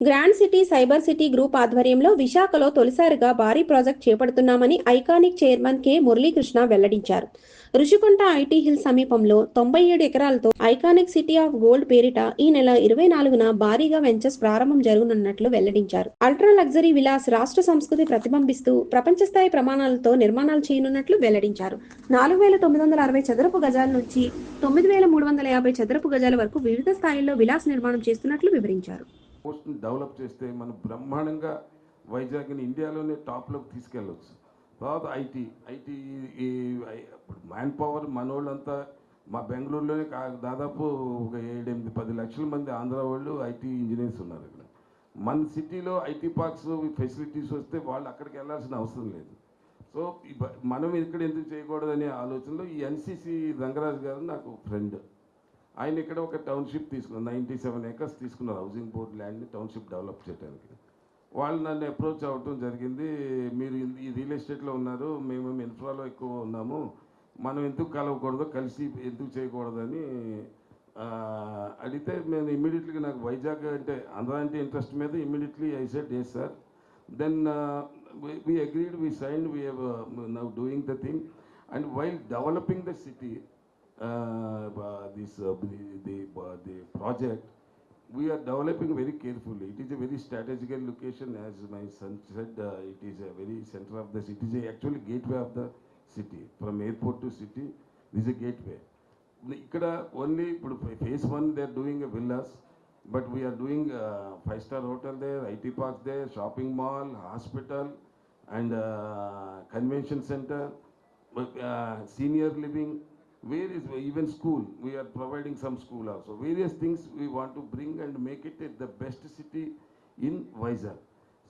Grand city cyber city group ఆధ్వర్యంలో విశాఖలో తొలిసారిగా భారీ ప్రాజెక్ట్ చేపడుతున్నామని ఐకానిక్ చైర్మన్ కె. మురళీకృష్ణ వెల్లడించారు. రుషికొండ ఐటీ హిల్ సమీపంలో తొంభై ఏడు ఎకరాలతో ఐకానిక్ సిటీ ఆఫ్ గోల్డ్ పేరిట ఈ నెల ఇరవై నాలుగున భారీగా వెంచర్స్ ప్రారంభం జరగనున్నట్లు వెల్లడించారు. అల్ట్రా లగ్జరీ విలాస్ రాష్ట్ర సంస్కృతి ప్రతిబింబిస్తూ ప్రపంచ స్థాయి ప్రమాణాలతో నిర్మాణాలు చేయనున్నట్లు వెల్లడించారు. నాలుగు వేల తొమ్మిది వందల అరవై చదరపు గజాల నుంచి తొమ్మిది వేల మూడు వందల యాభై చదరపు గజాల వరకు వివిధ స్థాయిల్లో విలాస్ నిర్మాణం చేస్తున్నట్లు వివరించారు. పోస్ట్ని డెవలప్ చేస్తే మనం బ్రహ్మాండంగా వైజాగ్ని ఇండియాలోనే టాప్లోకి తీసుకెళ్ళవచ్చు తర్వాత ఐటీ ఐటీ ఈ ఇప్పుడు మ్యాన్ పవర్ మనోళ్ళంతా మా బెంగళూరులోనే కా దాదాపు ఒక ఏడెనిమిది పది లక్షల మంది ఆంధ్ర వాళ్ళు ఐటీ ఇంజనీర్స్ ఉన్నారు ఇక్కడ. మన సిటీలో ఐటీ పార్క్స్ ఫెసిలిటీస్ వస్తే వాళ్ళు అక్కడికి వెళ్ళాల్సిన అవసరం లేదు. సో ఈ మనం ఇక్కడ ఎందుకు చేయకూడదనే ఆలోచనలో ఈ ఎన్సీసీ రంగరాజు గారు నాకు ఫ్రెండ్. ఆయన ఇక్కడ ఒక టౌన్షిప్ తీసుకున్నారు నైంటీ సెవెన్ ఏకర్స్ తీసుకున్నారు హౌసింగ్ బోర్డ్ ల్యాండ్ని టౌన్షిప్ డెవలప్ చేయడానికి. వాళ్ళు నన్ను అప్రోచ్ అవ్వటం జరిగింది. మీరు ఈ- రియల్ ఎస్టేట్లో ఉన్నారు మేము ఇన్ఫ్రాలో ఎక్కువ ఉన్నాము. మనం ఎందుకు కలవకూడదు కలిసి ఎందుకు చేయకూడదని అడిగితే నేను ఇమ్మీడియట్లీగా నాకు వైజాగ్ అంటే ఆంధ్ర అంటే ఇంట్రెస్ట్ మీద immediately I said yes sir then we agreed we sign we have now doing the thing and while developing the city this, uh, the, the, uh, the project, we are developing very carefully. It is a very strategical location, as my son said, uh, it is a very center of the city. It is a actually gateway of the city. From airport to city, this is a gateway. ఇక్కడ only ఇప్పుడు face one they are doing villas but we are doing five star hotel there IT park there shopping mall hospital and convention centre senior living, where is even school, we are providing some school also. Various things we want to bring and make it the best city in Vizag.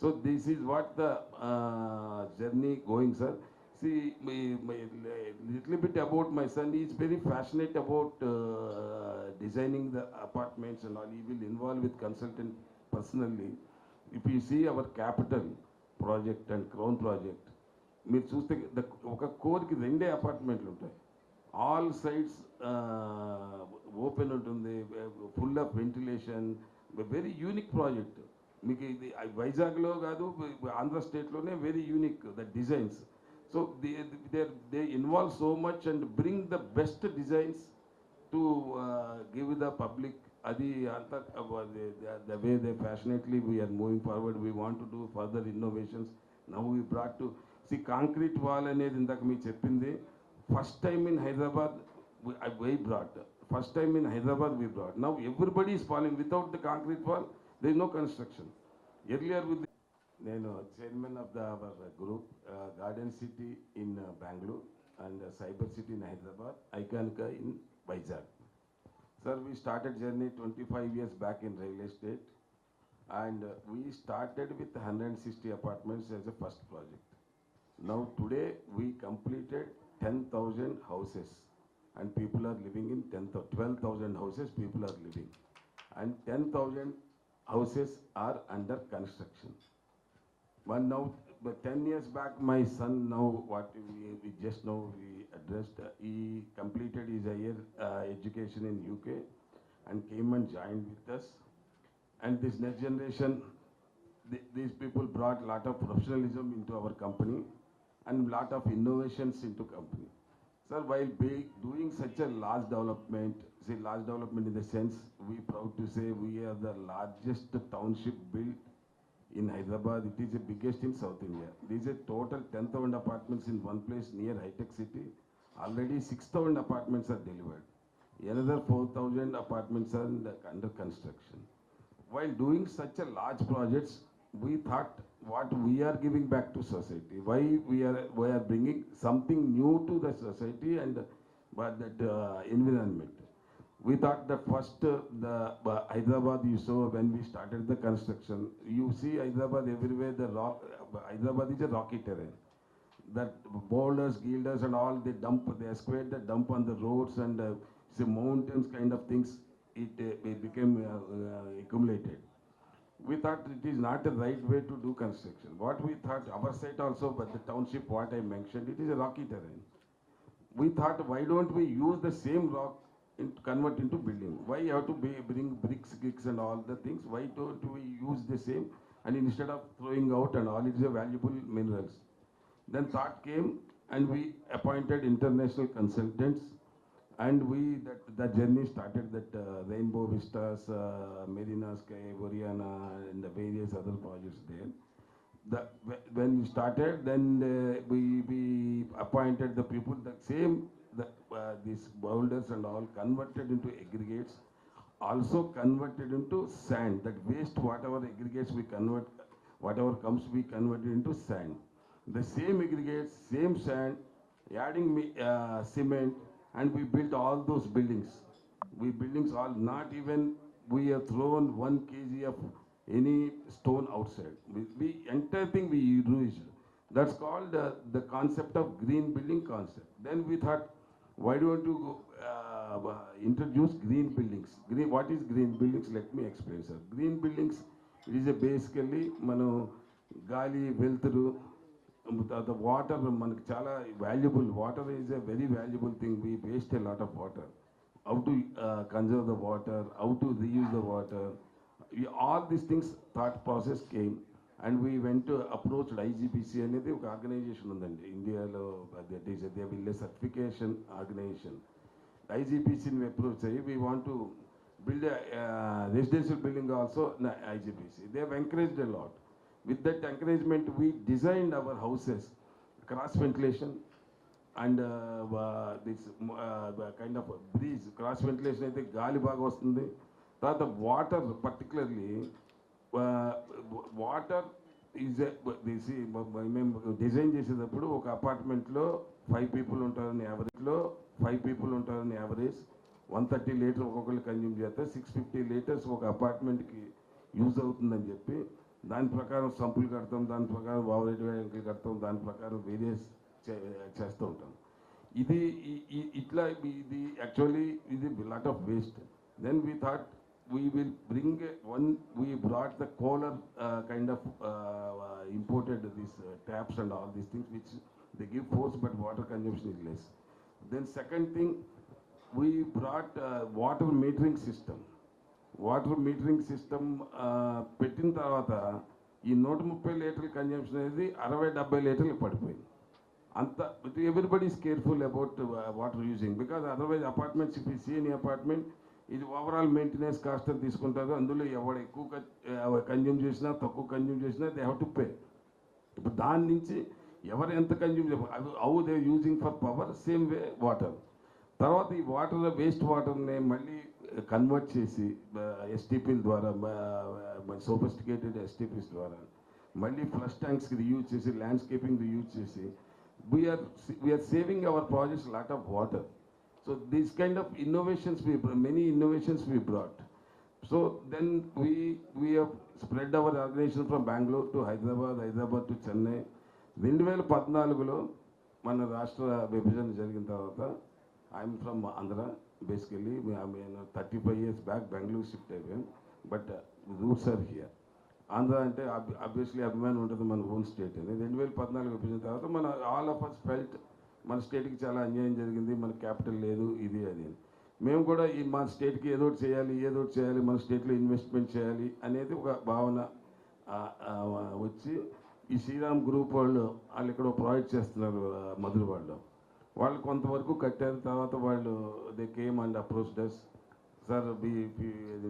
So this is what the uh, journey going, sir. See, my, my little bit about my son. He is very passionate about uh, designing the apartments and all. He will involve with consultant personally. If you see our capital project and crown project, మీరు చూస్తే the- ఒక కోర్కి రెండే అపార్ట్మెంట్లు ఉంటాయి all sides open ఉంటుంది full of ventilation very unique project మీకు ఇది వైజాగ్లో కాదు Andhra స్టేట్లోనే very unique the designs so they they involve so much and bring the best designs to give the public అది అంతా the way they passionately we're moving forward we want to do further innovations now we brought to see concrete wall అనేది ఇందాక మీకు చెప్పింది. First time in Hyderabad why brought first time in Hyderabad we brought now everybody is following without the concrete wall they is no construction earlier with నేను chairman of the our group garden city in Bengaluru and cyber city in Hyderabad ఐకానిక in Vizag sir we started journey twenty five years back in real estate and uh, we started with 160 apartments as a first project. Now today we completed 10,000 houses and people are living in 10, 12,000 houses people are living and 10,000 houses are under construction. But now, but 10 years back, my son now, what we, we just now we addressed, uh, he completed his higher uh, education in UK and came and joined with us. And this next generation, th- these people brought a lot of professionalism into our company and lot of innovations into company. Sir, while doing such a large development, say large development in the sense, we proud to say we are the largest township built in Hyderabad. It is the biggest in South India. There is a total 10,000 apartments in one place near high-tech city. Already 6,000 apartments are delivered. Another 4,000 apartments are under construction. While doing such a large projects, we thought what we are giving back to society, why we are, we are bringing something new to the society and but that uh, environment. We thought that first uh, the uh, Hyderabad you saw when we started the construction, you see Hyderabad everywhere the rock, Hyderabad is a rocky terrain that boulders, gilders and all, they dump, they squared the dump on the roads and uh, say mountains kind of things, it, uh, it became uh, uh, accumulated. We thought it is not the right way to do construction. What we thought, our site also, but the township, what I mentioned, it is a rocky terrain. We thought, why don't we use the same rock in, convert into building. Why you have to bring bricks, bricks and all the things? Why don't we use the same? And instead of throwing out and all, it is a valuable minerals. Then thought came and we appointed international consultants and we, that, the journey started that uh, Rainbow Vistas, uh, Marina Sky, Oriana and the various other projects there. The, when we started, then uh, we, we appointed the people, the same, the, uh, these boulders and all converted into aggregates, also converted into sand, that waste, whatever aggregates we convert, whatever comes, we converted into sand. The same aggregates, same sand, adding uh, cement, and we built all those buildings. We buildings all, not even we have thrown one kg of any stone outside. We, we entire thing we used. That's called uh, the concept of green building concept. Then we thought, why don't you go, uh, introduce green buildings? Green, what is green buildings? Let me explain, sir. Green buildings It is a basically, mano, gali, velturu, తర్వాత water మనకి చాలా valuable water is a very valuable thing we waste a lot of water how to conserve the water how to reuse the water all these things thought process came and we went approached ఐజీపీసీ అనేది ఒక organisation ఉందండి ఇండియాలో that is they will certification organisation ఐజీపీసీని approach అయ్యి we want to build a uh, residential building also in IGPC. They have encouraged a lot. With that encouragement, we designed our houses, cross ventilation and this kind of breeze cross ventilation అయితే గాలి బాగా వస్తుంది. తర్వాత water particularly water is మేము design చేసేటప్పుడు ఒక అపార్ట్మెంట్లో five people ఉంటారని యావరేజ్లో ఫైవ్ పీపుల్ ఉంటారని యావరేజ్ వన్ థర్టీ లీటర్ ఒక్కొక్కరు కన్జ్యూమ్ చేస్తే సిక్స్ ఫిఫ్టీ లీటర్స్ ఒక అపార్ట్మెంట్కి యూజ్ అవుతుందని చెప్పి దాని ప్రకారం సంపులు కడతాం దాని ప్రకారం ఓవరేట్ వ్యాంకులు కడతాం దాని ప్రకారం వేరియస్ చేస్తూ ఉంటాం ఇది ఈ- ఈ- ఇట్లా ఇది యాక్చువల్లీ ఇది lot of waste then we thought we will bring a one, we brought the Kohler uh, kind of uh, imported these uh, taps and all these things which they give force but water consumption is less. Then second thing, we water metering system పెట్టిన తర్వాత ఈ నూట ముప్పై లీటర్ల consumption అనేది అరవై డెబ్బై లీటర్లకు పడిపోయింది. అంత everybody is careful about water using because otherwise apartments if see apartment ఇది ఓవరాల్ మెయింటెనెన్స్ కాస్ట్ అని తీసుకుంటారు. అందులో ఎవడు ఎక్కువ కన్జ్యూమ్ చేసినా తక్కువ కన్జ్యూమ్ చేసినా దే హ్యావ్ టు పే ఇప్పుడు దాని నుంచి ఎవరు ఎంత కన్జ్యూమ్ చేయాలి how they using for power same way water తర్వాత ఈ వాటర్ వేస్ట్ వాటర్ని మళ్ళీ కన్వర్ట్ చేసి ఎస్టీపీల ద్వారా సోఫిస్టికేటెడ్ ఎస్టీపీస్ ద్వారా మళ్ళీ ఫ్లష్ ట్యాంక్స్కి రియూజ్ చేసి ల్యాండ్స్కేపింగ్ రియూజ్ చేసి we're we're saving our projects lot of water so these kind of innovations we many innovations we brought so then we we have spread our organization from Bengaluru to Hyderabad Hyderabad to Chennai రెండు వేల పద్నాలుగులో మన రాష్ట్ర విభజన జరిగిన తర్వాత I'm from Andhra basically thirty five years back Bengaluru shift అయిపోయాం but roots are here Andhra అంటే అబ్వియస్లీ అభిమానం ఉంటుంది మన ఓన్ స్టేట్ అని. రెండు వేల పద్నాలుగు విభజన తర్వాత మన ఆల్ ఆఫ్ అస్ ఫెల్ట్ మన స్టేట్కి చాలా అన్యాయం జరిగింది మన క్యాపిటల్ లేదు ఇది అది అని. మేము కూడా ఈ మన స్టేట్కి ఏదో ఒకటి చేయాలి ఏదో ఒకటి చేయాలి మన స్టేట్లో ఇన్వెస్ట్మెంట్ చేయాలి అనేది ఒక భావన వచ్చి ఈ శ్రీరామ్ గ్రూప్ వాళ్ళు వాళ్ళు ఇక్కడ ప్రాజెక్ట్ చేస్తున్నారు మధుర వాళ్ళు. వాళ్ళు కొంతవరకు కట్టారు తర్వాత వాళ్ళు they came and approach does sir be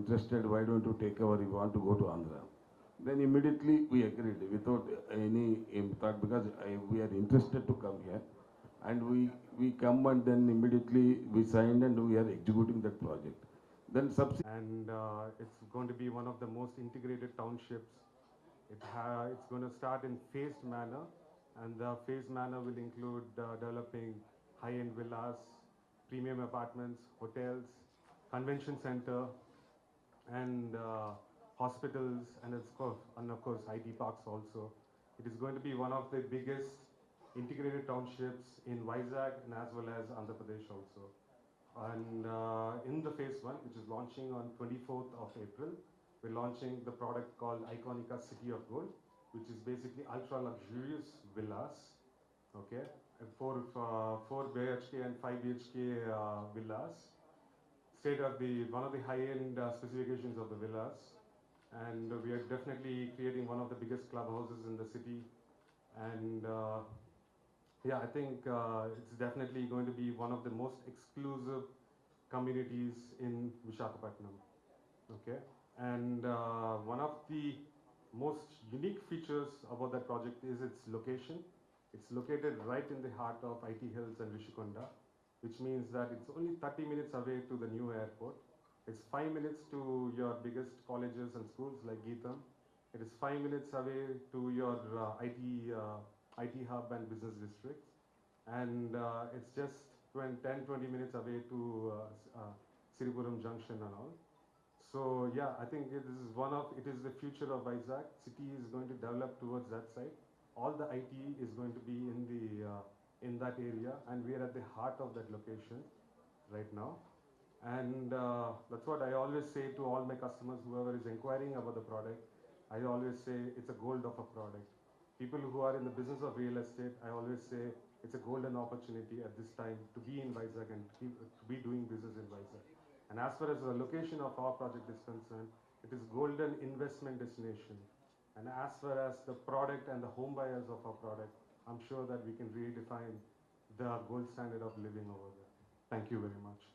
interested why don't to take our you want to go to Andhra then immediately we agreed without any um, thought because I, we are interested to come here and we we come and then immediately we signed and we are executing that project then subsequently and uh, it's going to be one of the most integrated townships. It ha- it's going to start in phased manner, and the phased manner will include uh, developing high-end villas, premium apartments, hotels, convention center, and uh, hospitals, and of course, and of course, IT parks also. It is going to be one of the biggest integrated townships in Vizag and as well as Andhra Pradesh also. And uh, in the phase one, which is launching on 24th of April, we're launching the product called Iconica City of Gold, which is basically ultra luxurious villas. Okay, four uh, four BHK and five BHK uh, villas, state of the one of the high-end uh, specifications of the villas, and we are definitely creating one of the biggest clubhouses in the city, and uh, yeah, I think uh, it's definitely going to be one of the most exclusive communities in Vishakhapatnam. Okay, and uh, one of the most unique features about that project is its location. It's located right in the heart of IT Hills and Rishikonda, which means that it's only 30 minutes away to the new airport. It's five minutes to your biggest colleges and schools like Geetham. It is five minutes away to your uh, IT, uh, IT hub and business districts. And uh, it's just 20, 10, 20 minutes away to uh, uh, Siripuram Junction and all. So yeah, I think it is one of, it is the future of Vizag. City is going to develop towards that side. All the IT is going to be in the, uh, in that area and we are at the heart of that location right now. And uh, that's what I always say to all my customers, whoever is inquiring about the product, I always say it's a gold of a product. People who are in the business of real estate, I always say it's a golden opportunity at this time to be in Vizag and to, be doing business in Vizag. And as far as the location of our project is concerned, it is golden investment destination. And as far as the product and the home buyers of our product, I'm sure that we can redefine the gold standard of living over there. Thank you very much.